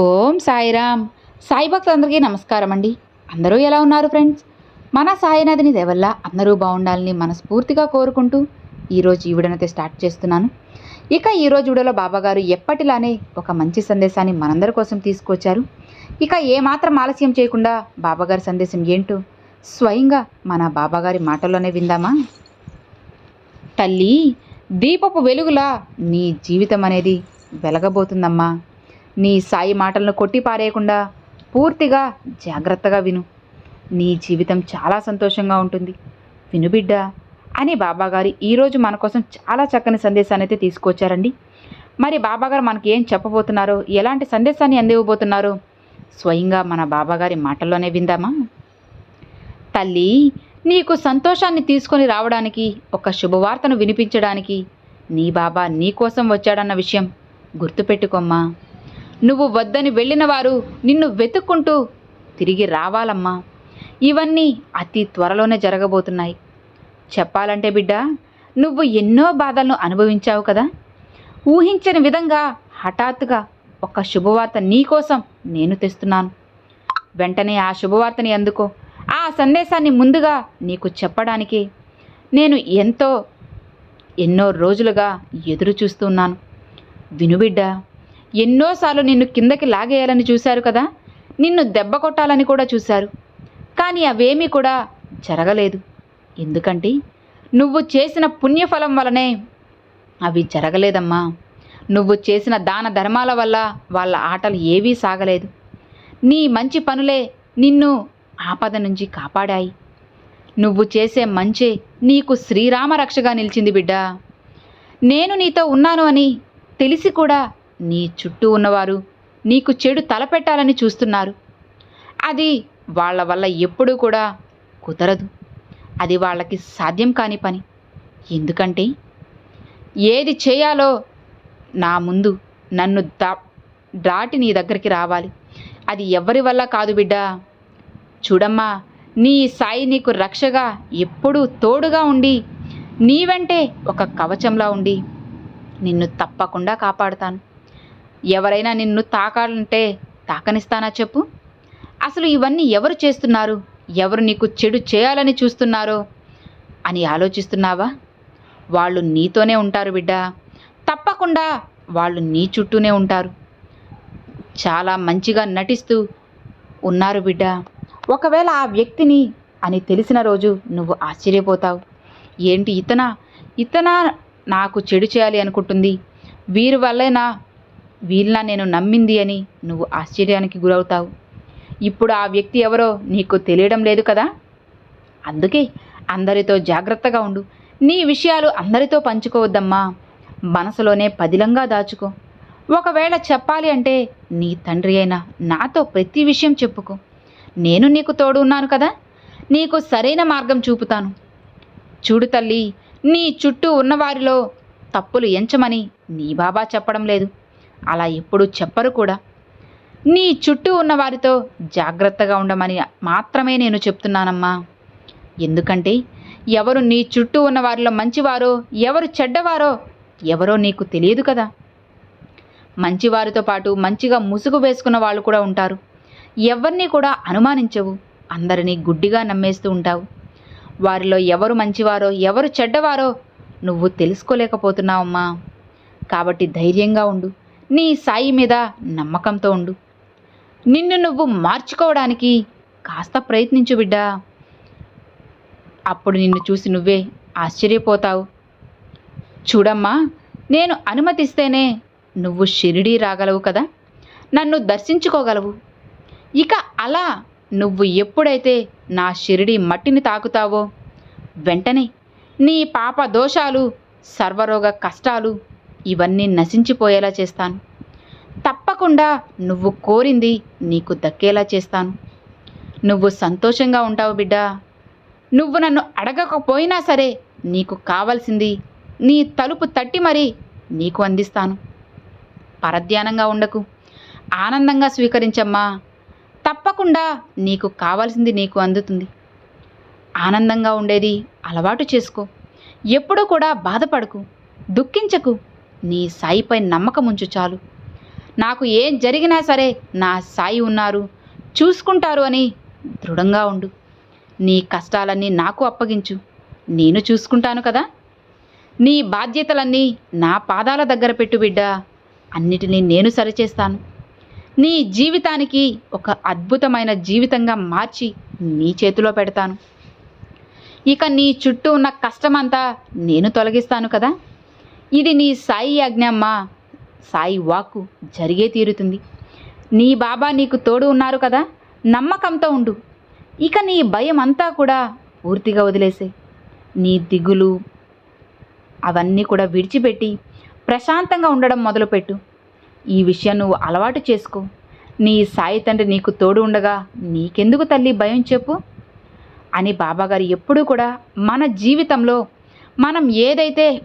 ఓం సాయిరామ్. సాయి భక్తులందరికీ నమస్కారం అండి. అందరూ ఎలా ఉన్నారు ఫ్రెండ్స్? మన సాయినదిని దేవల్ల అందరూ బాగుండాలని మనస్ఫూర్తిగా కోరుకుంటూ ఈరోజు ఈ వీడియోనైతే స్టార్ట్ చేస్తున్నాను. ఇక ఈరోజు వీడియోలో బాబాగారు ఎప్పటిలానే ఒక మంచి సందేశాన్ని మనందరి కోసం తీసుకొచ్చారు. ఇక ఏమాత్రం ఆలస్యం చేయకుండా బాబాగారి సందేశం ఏంటో స్వయంగా మన బాబాగారి మాటల్లోనే విందామా? తల్లి దీపపు వెలుగులా నీ జీవితం అనేది వెలగబోతుందమ్మా. నీ సాయి మాటలను కొట్టిపారేయకుండా పూర్తిగా జాగ్రత్తగా విను. నీ జీవితం చాలా సంతోషంగా ఉంటుంది. విను బిడ్డ అని బాబాగారు ఈరోజు మన కోసం చాలా చక్కని సందేశాన్ని అయితే తీసుకొచ్చారండి. మరి బాబాగారు మనకి ఏం చెప్పబోతున్నారో ఎలాంటి సందేశాన్ని అందివ్వబోతున్నారో స్వయంగా మన బాబాగారి మాటల్లోనే విందామా? తల్లి నీకు సంతోషాన్ని తీసుకొని రావడానికి ఒక శుభవార్తను వినిపించడానికి నీ బాబా నీ కోసం వచ్చాడన్న విషయం గుర్తుపెట్టుకోమ్మా. నువ్వు వద్దని వెళ్ళినవారు నిన్ను వెతుక్కుంటూ తిరిగి రావాలమ్మా. ఇవన్నీ అతి త్వరలోనే జరగబోతున్నాయి. చెప్పాలంటే బిడ్డ నువ్వు ఎన్నో బాధలను అనుభవించావు కదా? ఊహించని విధంగా హఠాత్తుగా ఒక శుభవార్త నీకోసం నేను తెస్తున్నాను. వెంటనే ఆ శుభవార్తని అందుకో. ఆ సందేశాన్ని ముందుగా నీకు చెప్పడానికి నేను ఎంతో ఎన్నో రోజులుగా ఎదురు చూస్తున్నాను వినుబిడ్డ ఎన్నోసార్లు నిన్ను కిందకి లాగేయాలని చూశారు కదా? నిన్ను దెబ్బ కొట్టాలని కూడా చూశారు. కానీ అవేమీ కూడా జరగలేదు. ఎందుకంటే నువ్వు చేసిన పుణ్యఫలం వలనే అవి జరగలేదమ్మా. నువ్వు చేసిన దాన ధర్మాల వల్ల వాళ్ళ ఆటలు ఏవీ సాగలేదు. నీ మంచి పనులే నిన్ను ఆపద నుంచి కాపాడాయి. నువ్వు చేసే మంచే నీకు శ్రీరామ రక్షగా నిలిచింది బిడ్డ. నేను నీతో ఉన్నాను అని తెలిసి కూడా నీ చుట్టూ ఉన్నవారు నీకు చెడు తలపెట్టాలని చూస్తున్నారు. అది వాళ్ళ వల్ల ఎప్పుడూ కూడా కుదరదు. అది వాళ్ళకి సాధ్యం కాని పని. ఎందుకంటే ఏది చేయాలో నా ముందు నన్ను దా దాటి నీ దగ్గరికి రావాలి. అది ఎవరి వల్ల కాదు బిడ్డ? చూడమ్మా నీ సాయి నీకు రక్షగా ఎప్పుడూ తోడుగా ఉండి నీ వెంటే ఒక కవచంలా ఉండి నిన్ను తప్పకుండా కాపాడుతాను. ఎవరైనా నిన్ను తాకాలంటే తాకనిస్తానా చెప్పు? అసలు ఇవన్నీ ఎవరు చేస్తున్నారు? ఎవరు నీకు చెడు చేయాలని చూస్తున్నారో అని ఆలోచిస్తున్నావా? వాళ్ళు నీతోనే ఉంటారు బిడ్డ. తప్పకుండా వాళ్ళు నీ చుట్టూనే ఉంటారు. చాలా మంచిగా నటిస్తూ ఉన్నారు బిడ్డ. ఒకవేళ ఆ వ్యక్తిని అని తెలిసిన రోజు నువ్వు ఆశ్చర్యపోతావు. ఏంటి ఇతనా? ఇతనా నాకు చెడు చేయాలి అనుకుంటుంది. వీరి వల్లేనా వీళ్ళ నేను నమ్మింది అని నువ్వు ఆశ్చర్యానికి గురవుతావు. ఇప్పుడు ఆ వ్యక్తి ఎవరో నీకు తెలియడం లేదు కదా? అందుకే అందరితో జాగ్రత్తగా ఉండు. నీ విషయాలు అందరితో పంచుకోవద్దమ్మా. మనసులోనే పదిలంగా దాచుకో. ఒకవేళ చెప్పాలి అంటే నీ తండ్రి అయినా నాతో ప్రతి విషయం చెప్పుకో. నేను నీకు తోడు ఉన్నాను కదా? నీకు సరైన మార్గం చూపుతాను. చూడు తల్లి నీ చుట్టూ ఉన్నవారిలో తప్పులు ఎంచమని నీ బాబా చెప్పడం లేదు. అలా ఎప్పుడూ చెప్పరు కూడా. నీ చుట్టూ ఉన్న వారితో జాగ్రత్తగా ఉండమని మాత్రమే నేను చెప్తున్నానమ్మా. ఎందుకంటే ఎవరు నీ చుట్టూ ఉన్న వారిలో మంచివారో ఎవరు చెడ్డవారో ఎవరో నీకు తెలియదు కదా. మంచివారితో పాటు మంచిగా ముసుగు వేసుకున్న వాళ్ళు కూడా ఉంటారు. ఎవరిని కూడా అనుమానించవు. అందరినీ గుడ్డిగా నమ్మేస్తూ ఉంటావు. వారిలో ఎవరు మంచివారో ఎవరు చెడ్డవారో నువ్వు తెలుసుకోలేకపోతున్నావమ్మా. కాబట్టి ధైర్యంగా ఉండు. నీ సాయి మీద నమ్మకంతో ఉండు. నిన్ను నువ్వు మార్చుకోవడానికి కాస్త ప్రయత్నించు బిడ్డా. అప్పుడు నిన్ను చూసి నువ్వే ఆశ్చర్యపోతావు. చూడమ్మా నేను అనుమతిస్తేనే నువ్వు షిరిడీ రాగలవు కదా? నన్ను దర్శించుకోగలవు. ఇక అలా నువ్వు ఎప్పుడైతే నా షిరిడి మట్టిని తాకుతావో వెంటనే నీ పాప దోషాలు సర్వరోగ కష్టాలు ఇవన్నీ నశించిపోయేలా చేస్తాను. తప్పకుండా నువ్వు కోరింది నీకు దక్కేలా చేస్తాను. నువ్వు సంతోషంగా ఉంటావు బిడ్డ. నువ్వు నన్ను అడగకపోయినా సరే నీకు కావాల్సింది నీ తలుపు తట్టి మరీ నీకు అందిస్తాను. పరధ్యానంగా ఉండకు. ఆనందంగా స్వీకరించమ్మా. తప్పకుండా నీకు కావాల్సింది నీకు అందుతుంది. ఆనందంగా ఉండేది అలవాటు చేసుకో. ఎప్పుడూ కూడా బాధపడకు. దుఃఖించకు. నీ సాయిపై నమ్మకం ఉంచు చాలు. నాకు ఏం జరిగినా సరే నా సాయి ఉన్నారు. చూసుకుంటారు అని దృఢంగా ఉండు. నీ కష్టాలన్నీ నాకు అప్పగించు. నేను చూసుకుంటాను కదా. నీ బాధ్యతలన్నీ నా పాదాల దగ్గర పెట్టు బిడ్డా. అన్నిటినీ నేను సరిచేస్తాను. నీ జీవితానికి ఒక అద్భుతమైన జీవితంగా మార్చి నీ చేతిలో పెడతాను. ఇక నీ చుట్టూ ఉన్న కష్టమంతా నేను తొలగిస్తాను కదా. ఇది నీ సాయి ఆజ్ఞమ్మా సాయి వాక్కు జరిగే తీరుతుంది. నీ బాబా నీకు తోడు ఉన్నారు కదా నమ్మకంతో ఉండు. ఇక నీ భయం అంతా కూడా పూర్తిగా వదిలేసే. నీ దిగులు అవన్నీ కూడా విడిచిపెట్టి ప్రశాంతంగా ఉండడం మొదలుపెట్టు. ఈ విషయం నువ్వు అలవాటు చేసుకో. నీ సాయి తండ్రి నీకు తోడు ఉండగా నీకెందుకు తల్లి భయం చెప్పు? అని బాబాగారు ఎప్పుడూ కూడా మన జీవితంలో మనం ఏదైతే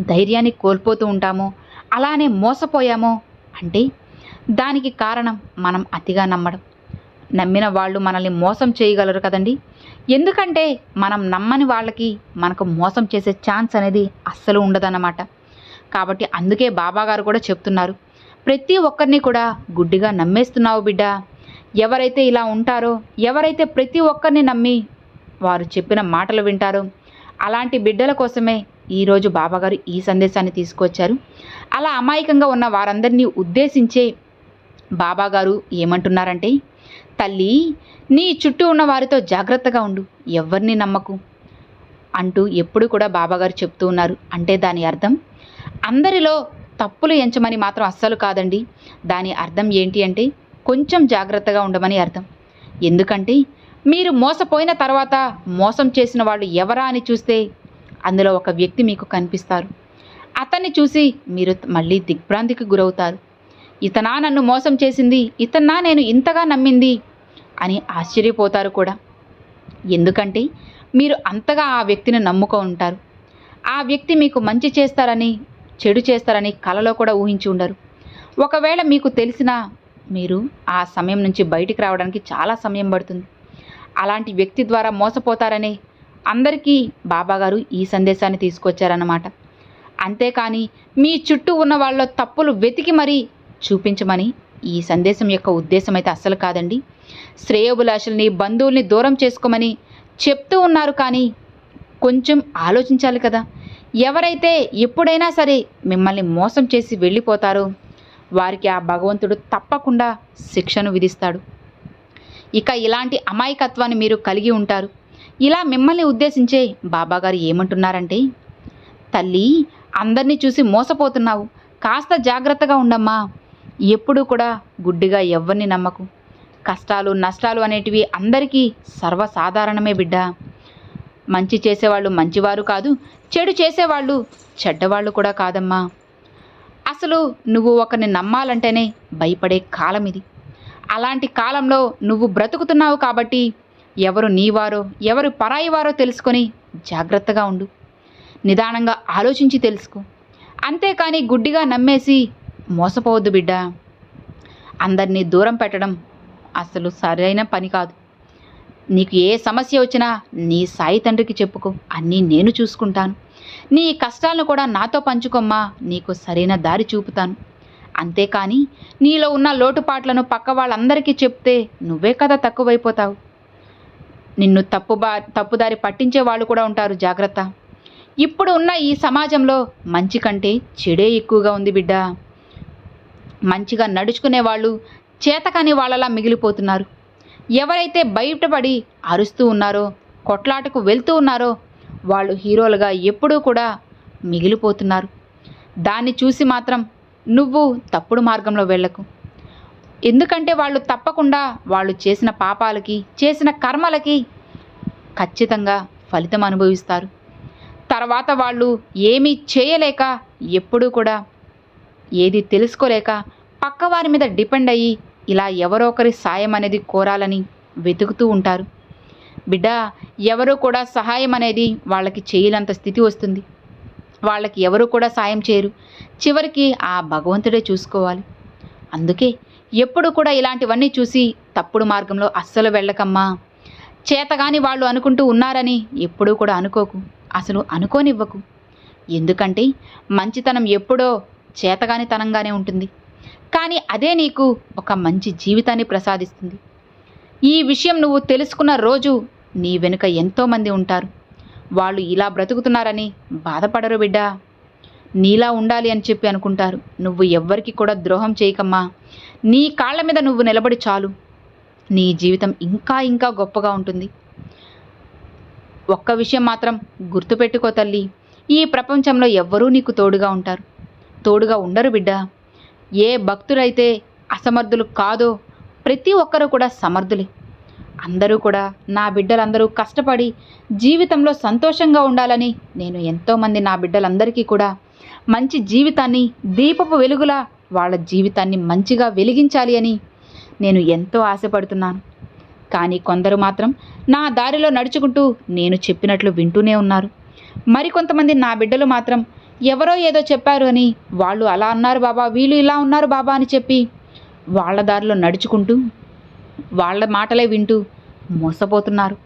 ధైర్యాన్ని కోల్పోతూ ఉంటామో అలానే మోసపోయామో అంటే దానికి కారణం మనం అతిగా నమ్మడం. నమ్మిన వాళ్ళు మనల్ని మోసం చేయగలరు కదండి. ఎందుకంటే మనం నమ్మని వాళ్ళకి మనకు మోసం చేసే ఛాన్స్ అనేది అస్సలు ఉండదన్నమాట. కాబట్టి అందుకే బాబాగారు కూడా చెప్తున్నారు ప్రతి ఒక్కరిని కూడా గుడ్డిగా నమ్మేస్తున్నావు బిడ్డ. ఎవరైతే ఇలా ఉంటారో ఎవరైతే ప్రతి ఒక్కరిని నమ్మి వారు చెప్పిన మాటలు వింటారో అలాంటి బిడ్డల కోసమే ఈరోజు బాబాగారు ఈ సందేశాన్ని తీసుకొచ్చారు. అలా అమాయకంగా ఉన్న వారందరినీ ఉద్దేశించే బాబాగారు ఏమంటున్నారంటే తల్లి నీ చుట్టూ ఉన్న వారితో జాగ్రత్తగా ఉండు ఎవరిని నమ్మకు అంటూ ఎప్పుడు కూడా బాబాగారు చెప్తూ ఉన్నారు. అంటే దాని అర్థం అందరిలో తప్పులు ఎంచమని మాత్రం అస్సలు కాదండి. దాని అర్థం ఏంటి అంటే కొంచెం జాగ్రత్తగా ఉండమని అర్థం. ఎందుకంటే మీరు మోసపోయిన తర్వాత మోసం చేసిన వాళ్ళు ఎవరా అని చూస్తే అందులో ఒక వ్యక్తి మీకు కనిపిస్తారు. అతన్ని చూసి మీరు మళ్ళీ దిగ్భ్రాంతికి గురవుతారు. ఇతనా నన్ను మోసం చేసింది? ఇతన్నా నేను ఇంతగా నమ్మింది? అని ఆశ్చర్యపోతారు కూడా. ఎందుకంటే మీరు అంతగా ఆ వ్యక్తిని నమ్ముకో ఉంటారు. ఆ వ్యక్తి మీకు మంచి చేస్తారని చెడు చేస్తారని కలలో కూడా ఊహించి ఉండరు. ఒకవేళ మీకు తెలిసినా మీరు ఆ సమయం నుంచి బయటికి రావడానికి చాలా సమయం పడుతుంది. అలాంటి వ్యక్తి ద్వారా మోసపోతారని అందరికీ బాబాగారు ఈ సందేశాన్ని తీసుకొచ్చారన్నమాట. అంతేకాని మీ చుట్టూ ఉన్న వాళ్ళ తప్పులు వెతికి మరీ చూపించమని ఈ సందేశం యొక్క ఉద్దేశం అయితే అస్సలు కాదండి. శ్రేయోభిలాషుల్ని బంధువుల్ని దూరం చేసుకోమని చెప్తూ ఉన్నారు కానీ కొంచెం ఆలోచించాలి కదా. ఎవరైతే ఎప్పుడైనా సరే మిమ్మల్ని మోసం చేసి వెళ్ళిపోతారో వారికి ఆ భగవంతుడు తప్పకుండా శిక్షను విధిస్తాడు. ఇక ఇలాంటి అమాయకత్వాన్ని మీరు కలిగి ఉంటారు. ఇలా మిమ్మల్ని ఉద్దేశించే బాబాగారు ఏమంటున్నారంటే తల్లి అందరినీ చూసి మోసపోతున్నావు. కాస్త జాగ్రత్తగా ఉండమ్మా. ఎప్పుడూ కూడా గుడ్డిగా ఎవరిని నమ్మకు. కష్టాలు నష్టాలు అనేటివి అందరికీ సర్వసాధారణమే బిడ్డ. మంచి చేసేవాళ్ళు మంచివారు కాదు చెడు చేసేవాళ్ళు చెడ్డవాళ్ళు కూడా కాదమ్మా. అసలు నువ్వు ఒకరిని నమ్మాలంటేనే భయపడే కాలం ఇది అలాంటి కాలంలో నువ్వు బ్రతుకుతున్నావు కాబట్టి ఎవరు నీవారో ఎవరు పరాయివారో తెలుసుకొని జాగ్రత్తగా ఉండు. నిదానంగా ఆలోచించి తెలుసుకో. అంతేకాని గుడ్డిగా నమ్మేసి మోసపోవద్దు బిడ్డ. అందరినీ దూరం పెట్టడం అసలు సరైన పని కాదు. నీకు ఏ సమస్య వచ్చినా నీ సాయి తండ్రికి చెప్పుకో. అన్నీ నేను చూసుకుంటాను. నీ కష్టాలను కూడా నాతో పంచుకోమ్మా. నీకు సరైన దారి చూపుతాను. అంతేకాని నీలో ఉన్న లోటుపాట్లను పక్క వాళ్ళందరికీ చెప్తే నువ్వే కదా తక్కువైపోతావు. నిన్ను తప్పు బా తప్పుదారి పట్టించే వాళ్ళు కూడా ఉంటారు జాగ్రత్త. ఇప్పుడు ఉన్న ఈ సమాజంలో మంచి కంటే చెడే ఎక్కువగా ఉంది బిడ్డ. మంచిగా నడుచుకునే వాళ్ళు చేతకాని వాళ్ళలా మిగిలిపోతున్నారు. ఎవరైతే బయటపడి అరుస్తూ ఉన్నారో కొట్లాటకు వెళ్తూ ఉన్నారో వాళ్ళు హీరోలుగా ఎప్పుడూ కూడా మిగిలిపోతున్నారు. దాన్ని చూసి మాత్రం నువ్వు తప్పుడు మార్గంలో వెళ్ళకు. ఎందుకంటే వాళ్ళు తప్పకుండా వాళ్ళు చేసిన పాపాలకి చేసిన కర్మలకి ఖచ్చితంగా ఫలితం అనుభవిస్తారు. తర్వాత వాళ్ళు ఏమీ చేయలేక ఎప్పుడూ కూడా ఏది తెలుసుకోలేక పక్కవారి మీద డిపెండ్ అయ్యి ఇలా ఎవరో ఒకరి సాయం అనేది కోరాలని వెతుకుతూ ఉంటారు. బిడ్డ ఎవరు కూడా సహాయం అనేది వాళ్ళకి చేయలేంత స్థితి వస్తుంది. వాళ్ళకి ఎవరు కూడా సాయం చేయరు. చివరికి ఆ భగవంతుడే చూసుకోవాలి. అందుకే ఎప్పుడు కూడా ఇలాంటివన్నీ చూసి తప్పుడు మార్గంలో అస్సలు వెళ్ళకమ్మా. చేతగాని వాళ్ళు అనుకుంటూ ఉన్నారని ఎప్పుడూ కూడా అనుకోకు. అసలు అనుకోనివ్వకు. ఎందుకంటే మంచితనం ఎప్పుడో చేతగానితనంగానే ఉంటుంది. కానీ అదే నీకు ఒక మంచి జీవితాన్ని ప్రసాదిస్తుంది. ఈ విషయం నువ్వు తెలుసుకున్న రోజు నీ వెనుక ఎంతోమంది ఉంటారు. వాళ్ళు ఇలా బ్రతుకుతున్నారని బాధపడరు బిడ్డా. నీలా ఉండాలి అని చెప్పి అనుకుంటారు. నువ్వు ఎవ్వరికి కూడా ద్రోహం చేయకమ్మా. నీ కాళ్ళ మీద నువ్వు నిలబడి చాలు. నీ జీవితం ఇంకా ఇంకా గొప్పగా ఉంటుంది. ఒక్క విషయం మాత్రం గుర్తుపెట్టుకో తల్లి. ఈ ప్రపంచంలో ఎవ్వరూ నీకు తోడుగా ఉంటారు. తోడుగా ఉండరు బిడ్డ. ఏ భక్తులైతే అసమర్థులు కాదో ప్రతి ఒక్కరూ కూడా సమర్థులే. అందరూ కూడా నా బిడ్డలందరూ కష్టపడి జీవితంలో సంతోషంగా ఉండాలని నేను ఎంతోమంది నా బిడ్డలందరికీ కూడా మంచి జీవితాన్ని దీపపు వెలుగులా వాళ్ళ జీవితాన్ని మంచిగా వెలిగించాలి అని నేను ఎంతో ఆశపడుతున్నాను. కానీ కొందరు మాత్రం నా దారిలో నడుచుకుంటూ నేను చెప్పినట్లు వింటూనే ఉన్నారు. మరికొంతమంది నా బిడ్డలు మాత్రం ఎవరో ఏదో చెప్పారు అని వాళ్ళు అలా అన్నారు బాబా వీళ్ళు ఇలా ఉన్నారు బాబా అని చెప్పి వాళ్ళ దారిలో నడుచుకుంటూ వాళ్ళ మాటలే వింటూ మోసపోతున్నారు.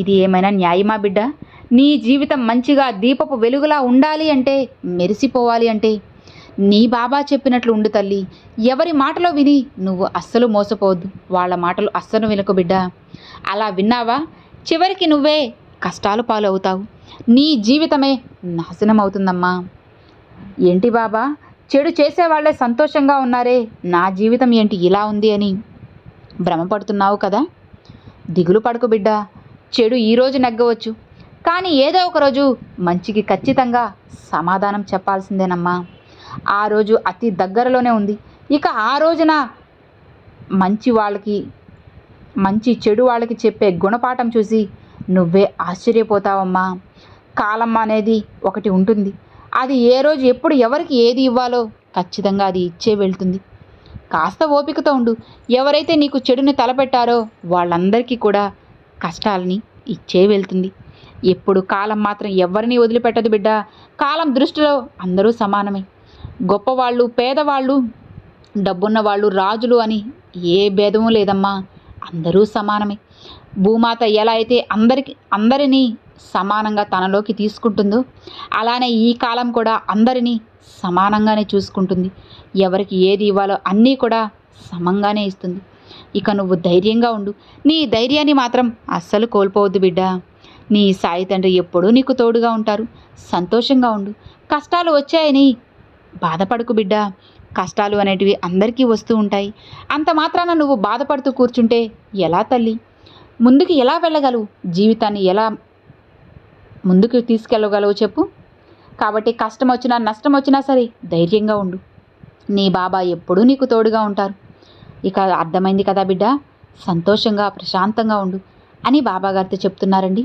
ఇది ఏమైనా న్యాయమా బిడ్డ? నీ జీవితం మంచిగా దీపపు వెలుగులా ఉండాలి అంటే మెరిసిపోవాలి అంటే. నీ బాబా చెప్పినట్లు ఉండు తల్లి. ఎవరి మాటలో విని నువ్వు అస్సలు మోసపోవద్దు. వాళ్ళ మాటలు అస్సలు వినకు బిడ్డ. అలా విన్నావా? చివరికి నువ్వే కష్టాలు పాలవుతావు. నీ జీవితమే నాశనం అవుతుందమ్మా ఏంటి బాబా? చెడు చేసేవాళ్ళే సంతోషంగా ఉన్నారే. నా జీవితం ఏంటి ఇలా ఉంది అని భ్రమపడుతున్నావు కదా? దిగులు పడుకు బిడ్డ. చెడు ఈరోజు నెగ్గవచ్చు. కానీ ఏదో ఒక రోజు మంచికి ఖచ్చితంగా సమాధానం చెప్పాల్సిందేనమ్మా. ఆ రోజు అతి దగ్గరలోనే ఉంది. ఇక ఆ రోజున మంచి వాళ్ళకి మంచి చెడు వాళ్ళకి చెప్పే గుణపాఠం చూసి నువ్వే ఆశ్చర్యపోతావమ్మా. కాలం అనేది ఒకటి ఉంటుంది. అది ఏ రోజు ఎప్పుడు ఎవరికి ఏది ఇవ్వాలో ఖచ్చితంగా అది ఇచ్చే వెళ్తుంది. కాస్త ఓపికతో ఉండు. ఎవరైతే నీకు చెడుని తలపెట్టారో వాళ్ళందరికీ కూడా కష్టాలని ఇచ్చే వెళ్తుంది. ఎప్పుడు కాలం మాత్రం ఎవరిని వదిలిపెట్టదు బిడ్డ. కాలం దృష్టిలో అందరూ సమానమే. గొప్పవాళ్ళు పేదవాళ్ళు డబ్బున్న వాళ్ళు రాజులు అని ఏ భేదము లేదమ్మా. అందరూ సమానమే. భూమాత ఎలా అయితే అందరికి అందరినీ సమానంగా తనలోకి తీసుకుంటుందో అలానే ఈ కాలం కూడా అందరినీ సమానంగానే చూసుకుంటుంది. ఎవరికి ఏది ఇవ్వాలో అన్నీ కూడా సమంగానే ఇస్తుంది. ఇక నువ్వు ధైర్యంగా ఉండు. నీ ధైర్యాన్ని మాత్రం అస్సలు కోల్పోవద్దు బిడ్డా. నీ సాయి తండ్రి ఎప్పుడూ నీకు తోడుగా ఉంటారు. సంతోషంగా ఉండు. కష్టాలు వచ్చాయని. బాధపడకు బిడ్డ. కష్టాలు అనేటివి అందరికీ వస్తూ ఉంటాయి. అంత మాత్రాన నువ్వు బాధపడుతూ కూర్చుంటే ఎలా తల్లి? ముందుకు ఎలా వెళ్ళగలవు? జీవితాన్ని ఎలా ముందుకు తీసుకెళ్ళగలవు చెప్పు. కాబట్టి కష్టం వచ్చినా నష్టం వచ్చినా సరే ధైర్యంగా ఉండు. నీ బాబా ఎప్పుడూ నీకు తోడుగా ఉంటారు. ఇక అర్థమైంది కదా బిడ్డ? సంతోషంగా ప్రశాంతంగా ఉండు అని బాబాగారితో చెప్తున్నారండి.